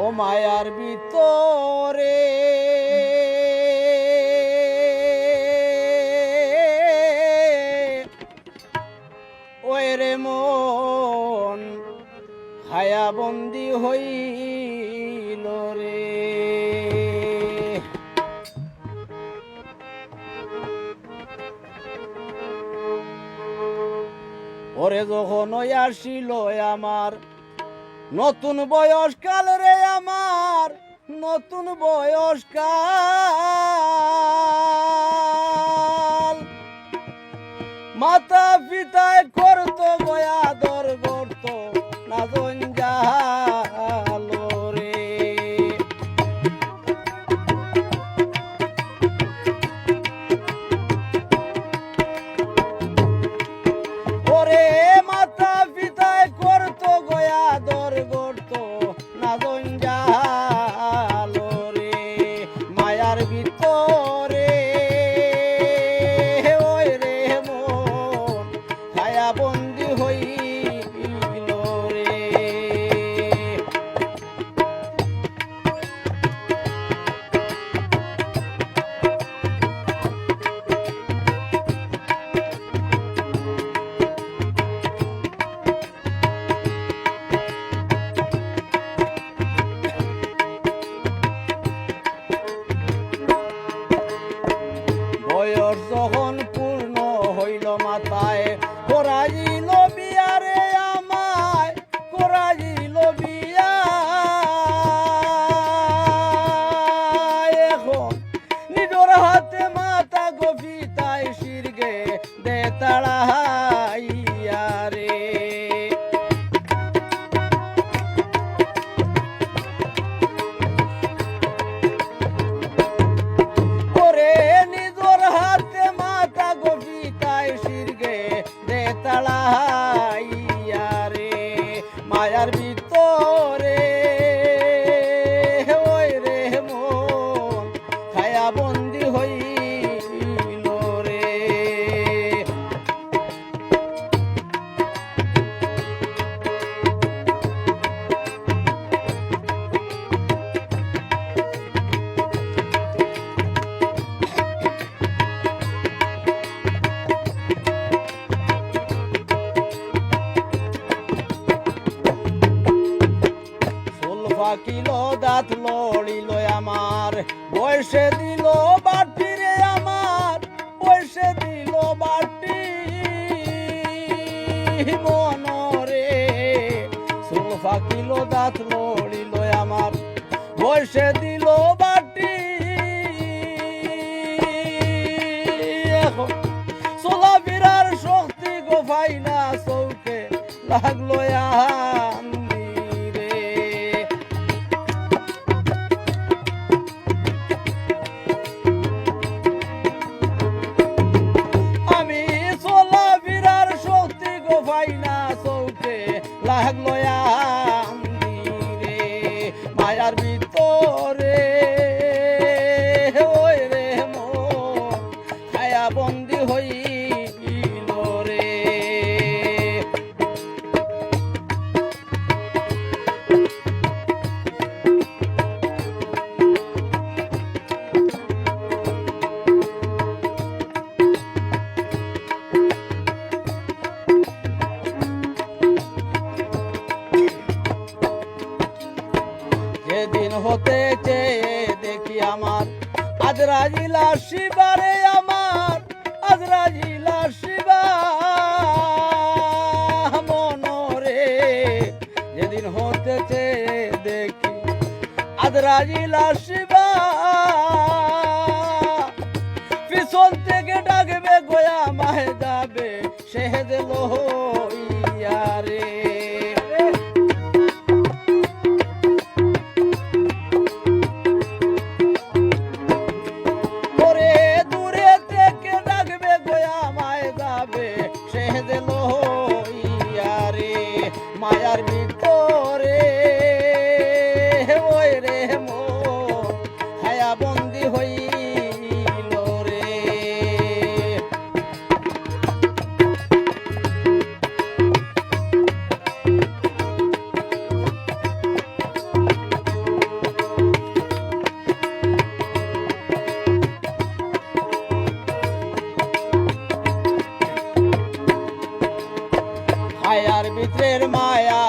ও মায়ার ভিতরে। ওই রে মন হায়াবন্দি হইল রে। ওরে যখন আসিল আমার নতুন বয়সকাল রে আমার নতুন বয়সকাল বন্দি হইল દેતળા ফাকিল দাঁত লড়িল আমার। বয়সে দিল বাটি রে আমার। বয়সে দিল বাটি। মনরে চুল ফাকিল দাঁত লড়িল আমার। বয়সে দিল বাটি। এখন চলা বিরার শক্তি গোফাই না চৌকে। লাগল আজ রাজিলা শিবারে আমার শিবা। যেদিন শিবা। পিছন থেকে ডাকবে, গোয়া মাহে যাবে, সে দিল ছায়ার ভিতরের মায়া।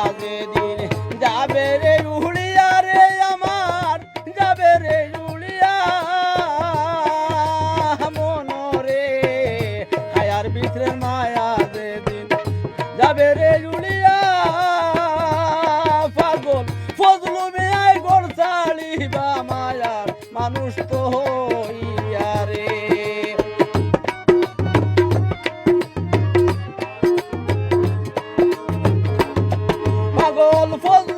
পাগল ফজল